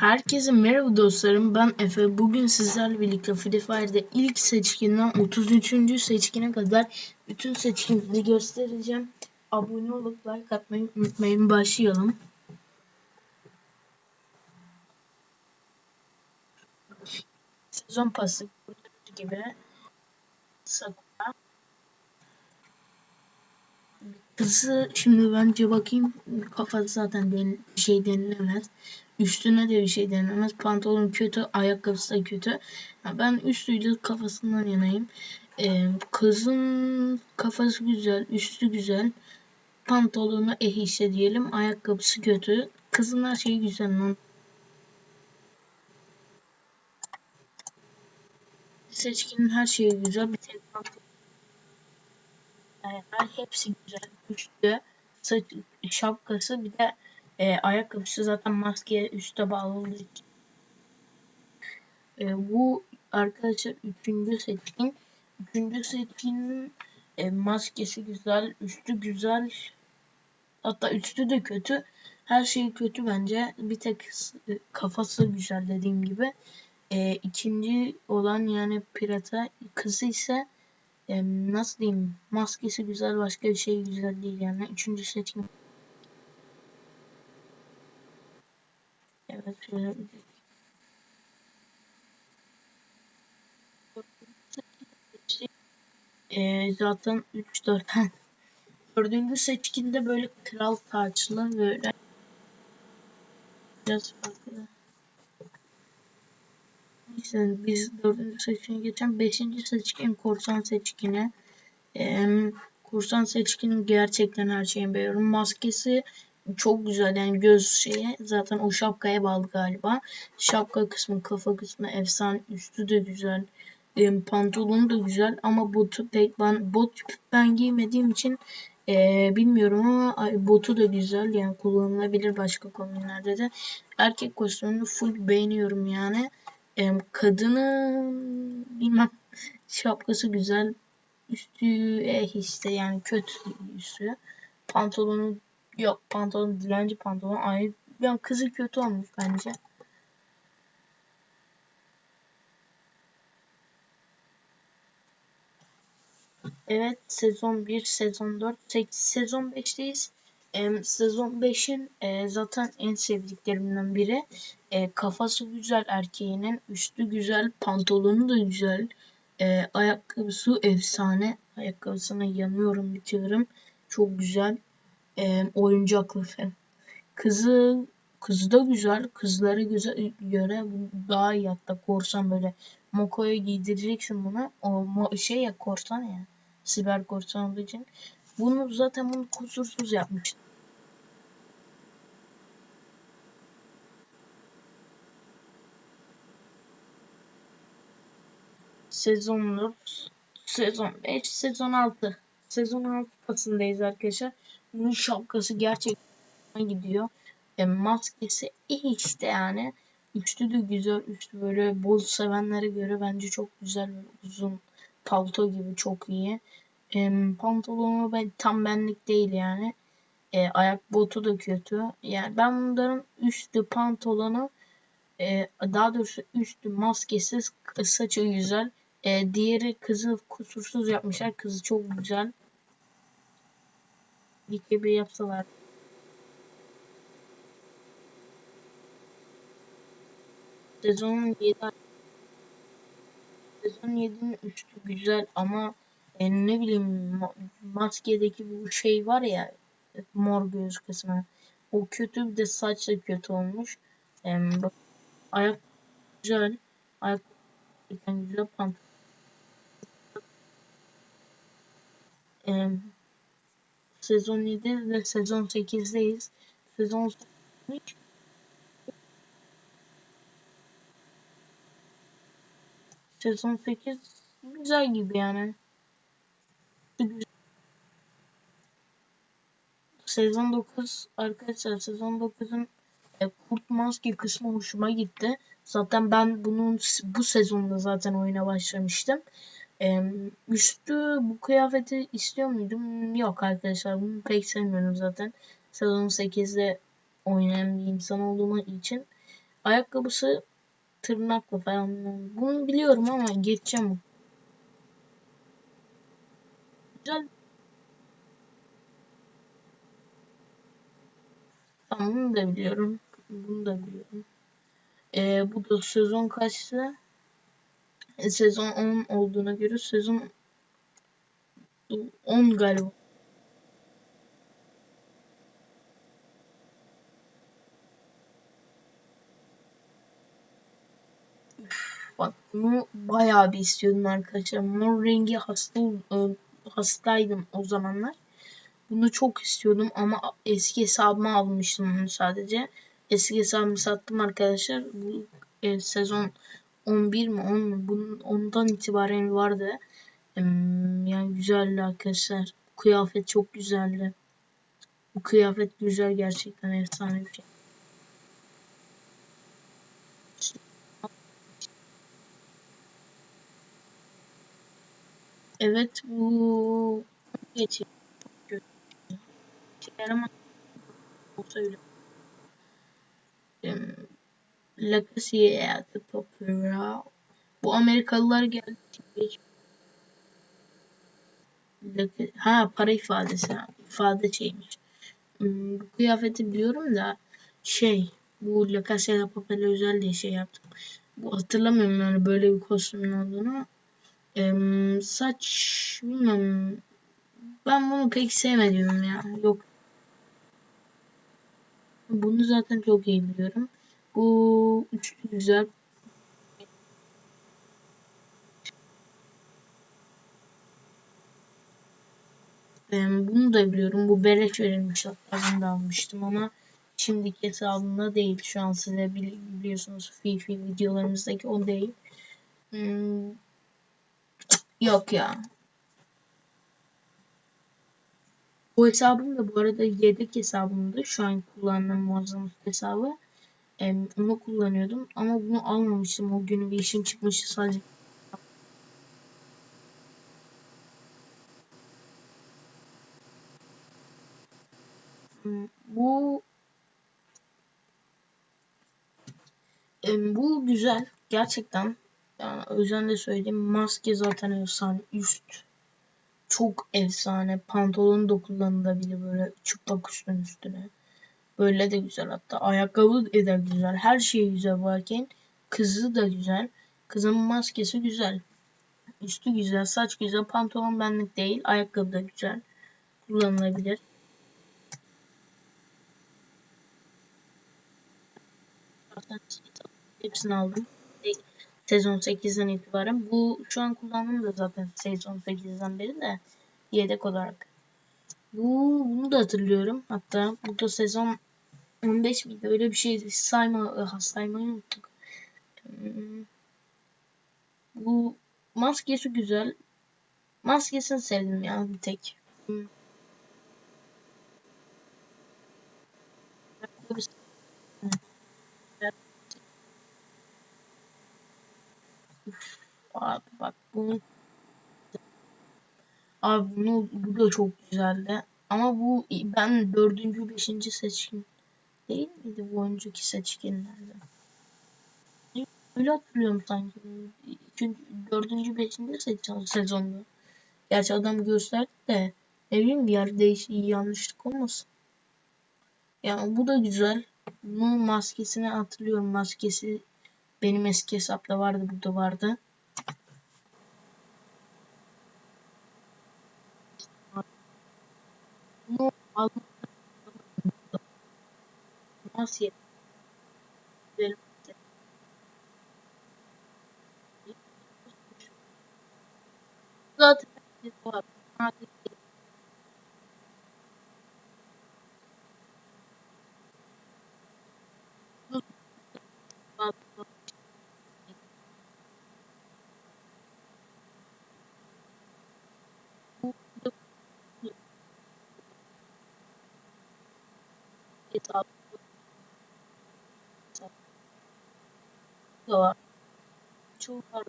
Herkese merhaba dostlarım. Ben Efe. Bugün sizlerle birlikte Free Fire'de ilk seçkinden 33. seçkine kadar bütün seçkinleri göstereceğim. Abone olup like atmayı unutmayın. Başlayalım. Sezon pası gibi Sakura Kızı şimdi bence bakayım kafası zaten den şey denilemez. Üstüne de bir şey denilemez. Pantolon kötü, ayakkabısı da kötü. Ya ben üstüyle kafasından yanayım. Ee, kızın kafası güzel, üstü güzel. Pantolonu eh işte diyelim. Ayakkabısı kötü. Kızın her şeyi güzel lan. Seçkinin her şeyi güzel. Bir tek pantolon yani hepsi güzel. Üstü, saç, şapkası bir de e, ayakkabısı zaten maskeye üste bağlı. E, bu arkadaşlar üçüncü seçkin. Üçüncü seçkinin e, maskesi güzel, üstü güzel. Hatta üstü de kötü. Her şey kötü bence. Bir tek e, kafası güzel dediğim gibi. E, ikinci olan yani pirata kızı ise nasıl diyeyim maskesi güzel başka bir şey güzel değil yani. Üçüncü seçim. Evet şöyle e, zaten 3 4 dördüncü seçkinde böyle kral taçlı böyle biraz farklı. İşte biz dördüncü seçkine geçen beşinci seçkin korsan seçkini. Ee, korsan seçkinin gerçekten her şeyini beğeniyorum. Maskesi çok güzel yani göz şeyi zaten o şapkaya bağlı galiba. Şapka kısmı, kafa kısmı efsane, üstü de güzel. E, pantolonu da güzel ama botu pek ben bot ben giymediğim için e, bilmiyorum ama botu da güzel yani kullanılabilir başka kombinlerde de. Erkek kostümünü full beğeniyorum yani. Kadının bilmem şapkası güzel. Üstü eh işte yani kötü üstü. Pantolonu yok pantolon dilenci pantolon aynı. Yani kızı kötü olmuş bence. Evet sezon 1, sezon 4, 8, sezon 5'teyiz. E, sezon 5'in e, zaten en sevdiklerimden biri. E, kafası güzel erkeğinin, üstü güzel, pantolonu da güzel. E, ayakkabısı efsane. Ayakkabısına yanıyorum, bitiyorum. Çok güzel. E, oyuncaklı falan. Kızı kızı da güzel. Kızları güzel göre daha iyi hatta korsan böyle. Moko'ya giydireceksin bunu. O şey ya korsan ya. Siber korsan olduğu için. Bunu zaten bunu kusursuz yapmış. Sezon sezon 5, sezon 6. Sezon 6 pasındayız arkadaşlar. Bunun şapkası gerçekten gidiyor. E, maskesi işte yani. Üstü de güzel. Üstü böyle bol sevenlere göre bence çok güzel. Uzun palto gibi çok iyi. E, pantolonu ben tam benlik değil yani. E, ayak botu da kötü. Yani ben bunların üstü pantolonu e, daha doğrusu üstü maskesiz saçı güzel. E, diğeri kızı kusursuz yapmışlar. Kızı çok güzel. Dike bir yapsalar. Sezon 7 Sezon 7'nin üstü güzel ama e, ne bileyim maskedeki bu şey var ya mor göz kısmı. O kötü bir de saç da kötü olmuş. E, bak, ayak güzel. Ayak güzel pantolon. E, sezon 7 ve sezon 8'deyiz. Sezon 8 Sezon 8 güzel gibi yani. Güzel. Sezon 9 arkadaşlar sezon 9'un e, kurt maske kısmı hoşuma gitti. Zaten ben bunun bu sezonda zaten oyuna başlamıştım. E, üstü bu kıyafeti istiyor muydum? Yok arkadaşlar bunu pek sevmiyorum zaten. Sezon 8'de oynayan bir insan olduğum için ayakkabısı tırnaklı falan. Bunu biliyorum ama geçeceğim. Güzel. Tamam bunu da biliyorum. Bunu da biliyorum. Ee, bu da sezon kaçtı? E, sezon 10 olduğuna göre sezon 10 galiba. Bak bunu bayağı bir istiyordum arkadaşlar. Mor rengi hasta e, hastaydım o zamanlar. Bunu çok istiyordum ama eski hesabıma almıştım bunu sadece. Eski hesabımı sattım arkadaşlar. Bu e, sezon 11 mi 10 mu bunun ondan itibaren vardı. E, yani güzeldi arkadaşlar. Kıyafet çok güzeldi. Bu kıyafet güzel gerçekten efsane bir şey. Evet bu geçiyor. Ama olsa öyle. Bu Amerikalılar geldi. Ha para ifadesi. ifade şeymiş. Hmm, bu kıyafeti biliyorum da şey bu La Casa de Papel'e özel diye şey yaptım. Bu hatırlamıyorum yani böyle bir kostümün olduğunu. Ee, saç bilmiyorum. Ben bunu pek sevmedim ya. Yok. Bunu zaten çok iyi biliyorum. Bu üçlü güzel. Ee, bunu da biliyorum. Bu beleş verilmiş hatta almıştım ama şimdiki hesabımda değil. Şu an size biliyorsunuz Fifi videolarımızdaki o değil. Hmm, yok ya. Bu hesabım da bu arada yedek hesabımdı. Şu an kullandığım muazzam hesabı. Ee, onu kullanıyordum ama bunu almamıştım. O gün bir işim çıkmıştı sadece. Hmm, bu bu güzel. Gerçekten yani özenle söyleyeyim. Maske zaten efsane. Üst çok efsane. Pantolon da kullanılabilir böyle çıplak üstün üstüne. Böyle de güzel hatta. Ayakkabı da güzel. Her şey güzel varken kızı da güzel. Kızın maskesi güzel. Üstü güzel, saç güzel, pantolon benlik değil, ayakkabı da güzel. Kullanılabilir. Hepsini aldım. Sezon 8'den itibaren. Bu şu an kullandığım da zaten sezon 8'den beri de yedek olarak. Bu bunu da hatırlıyorum. Hatta bu da sezon 15 miydi? Öyle bir şeydi. Sayma, saymayı unuttuk. Hmm. Bu maskesi güzel. Maskesini sevdim ya bir tek. Hmm. Abi bak bunu Abi bunu bu da çok güzeldi. Ama bu ben dördüncü, beşinci seçkin değil miydi bu önceki seçkinlerde? Öyle hatırlıyorum sanki. Çünkü dördüncü, beşinci seçen sezonda. Gerçi adam gösterdi de ne bileyim bir yer değişik yanlışlık olmasın. Yani bu da güzel. Bunun maskesini hatırlıyorum. Maskesi benim eski hesapta vardı. Burada vardı. Nasıl? Zaten var. Hesabı var. Çoğu var.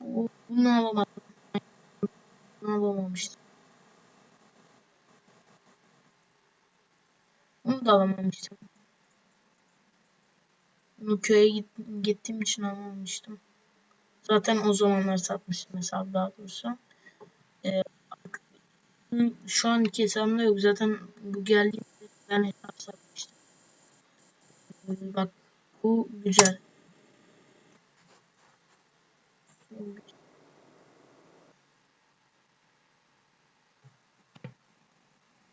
Bu, bunu alamadım. Bunu alamamıştım. da alamamıştım. Bunu köye git, gittiğim için alamamıştım. Zaten o zamanlar satmıştım hesabı daha doğrusu. Ee, şu anki hesabımda yok. Zaten bu geldiğinde ben hesap satmıştım. Bak bu güzel.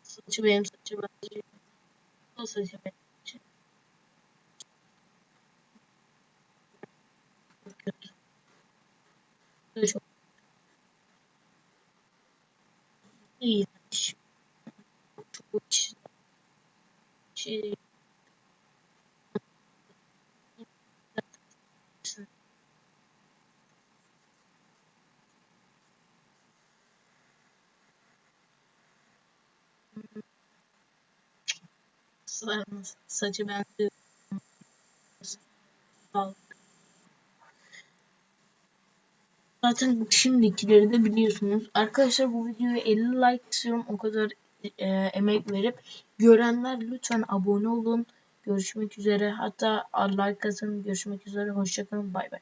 Saçı benim saçı bence. O saçı benim. Çok kötü. Bu da çok iğrenç. Çok şey saçı ben Zaten şimdikileri de biliyorsunuz. Arkadaşlar bu videoya 50 like istiyorum. O kadar e, emek verip görenler lütfen abone olun. Görüşmek üzere. Hatta like atın. Görüşmek üzere. Hoşçakalın. Bay bay.